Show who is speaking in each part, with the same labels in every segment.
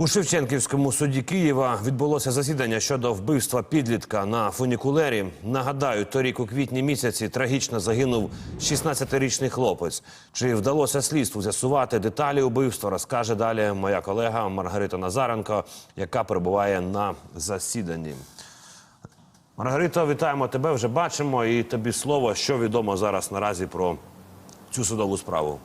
Speaker 1: У Шевченківському суді Києва відбулося засідання щодо вбивства підлітка на фунікулері. Нагадаю, торік у квітні місяці трагічно загинув 16-річний хлопець. Чи вдалося слідству з'ясувати деталі убивства? Розкаже далі моя колега Маргарита Назаренко, яка перебуває на засіданні. Маргарита, вітаємо тебе. Вже бачимо. І тобі слово, що відомо зараз наразі про цю судову справу.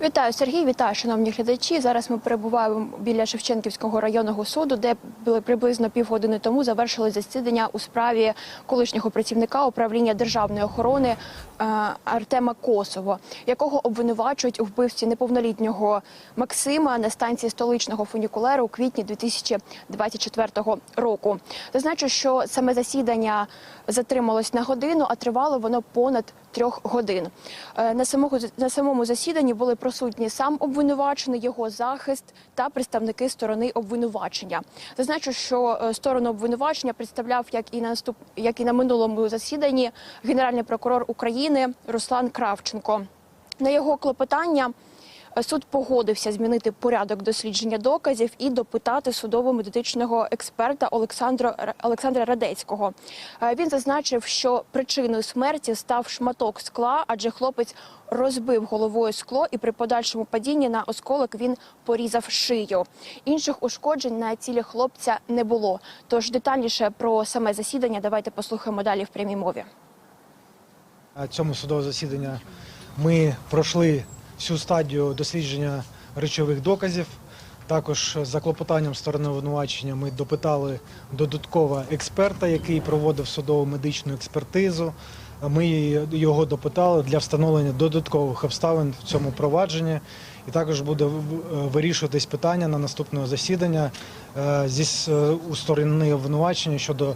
Speaker 2: Вітаю, Сергій. Вітаю, шановні глядачі. Зараз ми перебуваємо біля Шевченківського районного суду, де приблизно півгодини тому завершили засідання у справі колишнього працівника управління державної охорони е, Артема Косово, якого обвинувачують у вбивстві неповнолітнього Максима на станції столичного фунікулеру у квітні 2024 року. Зазначу, що саме засідання затрималось на годину, а тривало воно понад трьох годин. Е, На самому на самому засіданні були присутні сам обвинувачений, його захист та представники сторони обвинувачення. Зазначу, що е, сторону обвинувачення представляв як і на наступ, як і на минулому засіданні генеральний прокурор України Руслан Кравченко. На його клопотання. Суд погодився змінити порядок дослідження доказів і допитати судово-медичного експерта Олександра Радецького. Е, Він зазначив, що причиною смерті став шматок скла, адже хлопець розбив головою скло, і при подальшому падінні на осколок він порізав шию. Інших ушкоджень на тілі хлопця не було. Тож детальніше про саме засідання давайте послухаємо далі в прямій мові.
Speaker 3: На цьому судовому засіданні ми пройшли всю стадію дослідження речових доказів. Також за клопотанням сторони обвинувачення ми допитали додатково експерта, який проводив судову медичну експертизу. Ми його допитали для встановлення додаткових обставин в цьому провадженні. І також буде вирішуватись питання на наступного засідання е, зі с- у сторони обвинувачення щодо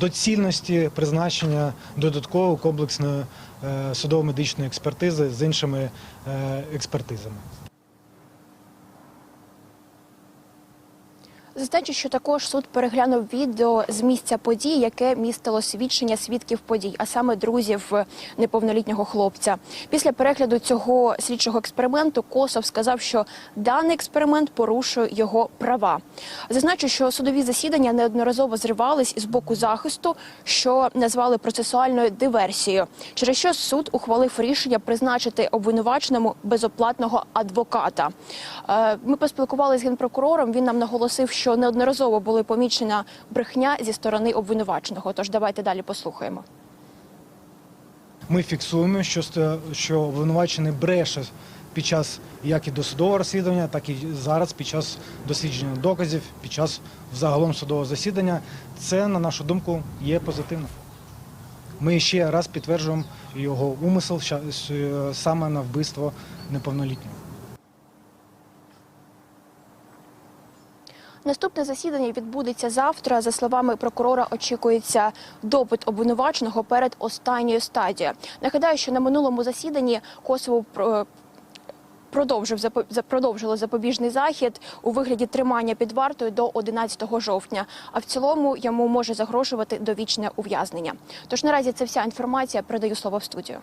Speaker 3: доцільності призначення додаткової комплексної е, судово-медичної експертизи з іншими е, експертизами.
Speaker 2: Зазначу, що також суд переглянув відео з місця подій, яке містило свідчення свідків подій, а саме друзів неповнолітнього хлопця. Після перегляду цього слідчого експерименту Косов сказав, що даний експеримент порушує його права. Зазначу, що судові засідання неодноразово зривались із боку захисту, що назвали процесуальною диверсією, через що суд ухвалив рішення призначити обвинуваченому безоплатного адвоката. Е, Ми поспілкувалися з генпрокурором. Він нам наголосив, що неодноразово були помічена брехня зі сторони обвинуваченого. Тож давайте далі послухаємо.
Speaker 3: Ми фіксуємо, що, що обвинувачений бреше під час як і досудового розслідування, так і зараз під час дослідження доказів, під час загалом судового засідання. Це, на нашу думку, є позитивно. Ми ще раз підтверджуємо його умисел саме на вбивство неповнолітнього.
Speaker 2: Наступне засідання відбудеться завтра. За словами прокурора, очікується допит обвинуваченого перед останньою стадією. Нагадаю, що на минулому засіданні Косово про- продовжив продовжило запобіжний захід у вигляді тримання під вартою до 11 жовтня. А в цілому йому може загрожувати довічне ув'язнення. Тож наразі це вся інформація. Передаю слово в студію.